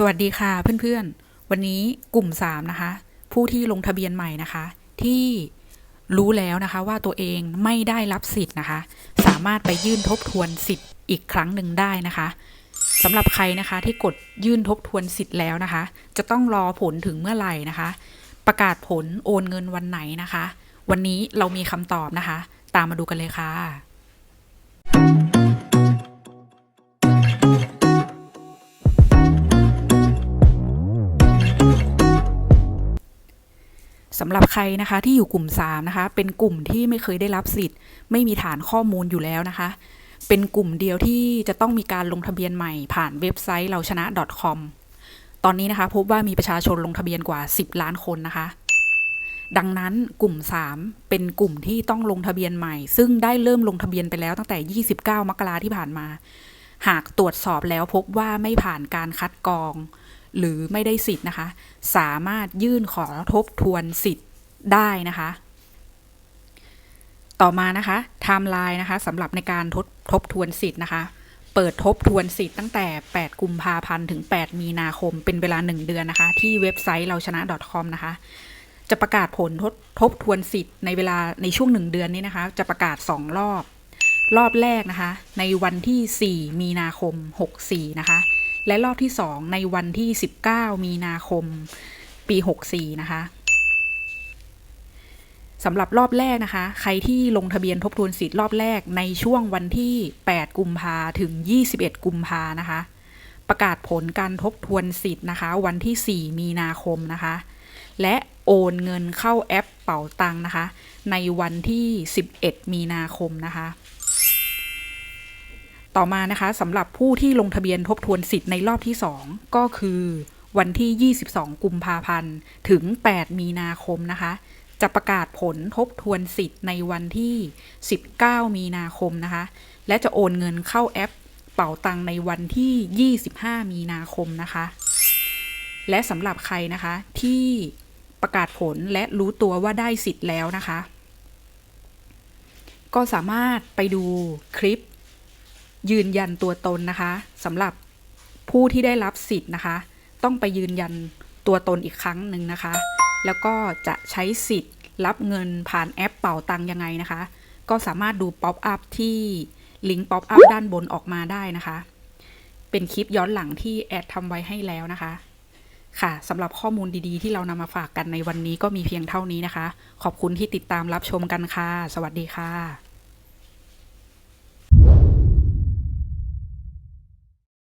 สวัสดีค่ะเพื่อนๆ วันนี้กลุ่ม 3 นะคะ ผู้ที่ลงทะเบียนใหม่นะคะ ที่รู้แล้วนะคะว่าตัวเองไม่ได้รับสิทธิ์นะคะ สามารถไปยื่นทบทวนสิทธิ์อีกครั้งหนึ่งได้นะคะสำหรับใครนะคะที่กดยื่นทบทวนสิทธิ์แล้วนะคะ จะต้องรอผลถึงเมื่อไหร่นะคะ ประกาศผลโอนเงินวันไหนนะคะ วันนี้เรามีคำตอบนะคะ ตามมาดูกันเลยค่ะ สำหรับใครนะคะที่อยู่กลุ่ม 3 นะคะ เป็นกลุ่มที่ไม่เคยได้รับสิทธิ์ ไม่มีฐานข้อมูลอยู่แล้วนะคะ เป็นกลุ่มเดียวที่จะต้องมีการลงทะเบียนใหม่ผ่านเว็บไซต์เราชนะ .com ตอนนี้นะคะ พบว่ามีประชาชนลงทะเบียนกว่า 10 ล้านคนนะคะ ดังนั้นกลุ่ม 3 เป็นกลุ่มที่ต้องลงทะเบียนใหม่ ซึ่งได้เริ่มลงทะเบียนไปแล้วตั้งแต่ 29 มกราที่ผ่านมา หากตรวจสอบแล้วพบว่าไม่ผ่านการคัดกรอง หรือไม่ได้สิทธิ์นะคะ สามารถยื่นขอทบทวนสิทธิ์ได้นะคะ ต่อมานะคะไทม์ไลน์นะคะสำหรับในการทบทบทวนสิทธิ์นะคะเปิดทบทวนสิทธิ์ตั้งแต่ 8 กุมภาพันธ์ ถึง 8 มีนาคม เป็นเวลา 1 เดือนนะคะ ที่เว็บไซต์เราชนะ .com นะคะ จะประกาศผลทบทบทวนสิทธิ์ในเวลาในช่วง 1 เดือนนี้นะคะ จะประกาศ 2 รอบ รอบแรกนะคะ ในวันที่ 4 มีนาคม 64 นะคะ และรอบที่ 2 ในวันที่ 19 มีนาคม ปี 64 นะคะสำหรับรอบแรกนะคะ ใครที่ลงทะเบียนทบทวนสิทธิ์รอบแรกในช่วงวันที่ 8 กุมภาถึง 21 กุมภานะคะ ประกาศผลการทบทวนสิทธิ์นะคะ วันที่ 4 มีนาคมนะคะ และโอนเงินเข้าแอปเป๋าตังค์นะคะ ในวันที่ 11 มีนาคมนะคะ ต่อมานะคะสำหรับผู้ที่ลงทะเบียนทบทวนสิทธิ์ในรอบที่ 2 ก็คือวันที่ 22 กุมภาพันธ์ ถึง 8 มีนาคมนะคะ จะประกาศผลทบทวนสิทธิ์ในวันที่ 19 มีนาคมนะคะ และจะโอนเงินเข้าแอปเป๋าตังในวันที่ 25 มีนาคมนะคะ และสำหรับใครนะคะที่ประกาศผลและรู้ตัวว่าได้สิทธิ์แล้วนะคะ ก็สามารถไปดูคลิป ยืนยันตัวตนนะคะสำหรับผู้ที่ได้รับสิทธิ์นะคะ ต้องไปยืนยันตัวตนอีกครั้งหนึ่งนะคะ แล้วก็จะใช้สิทธิ์รับเงินผ่านแอปเป่าตังยังไงนะคะ ก็สามารถดูป๊อปอัพที่ลิงก์ป๊อปอัพด้านบนออกมาได้นะคะ เป็นคลิปย้อนหลังที่แอดทำไว้ให้แล้วนะคะ ค่ะสำหรับข้อมูลดีๆ ที่เรานำมาฝากกันในวันนี้ก็มีเพียงเท่านี้นะคะ ขอบคุณที่ติดตามรับชมกันค่ะ สวัสดีค่ะ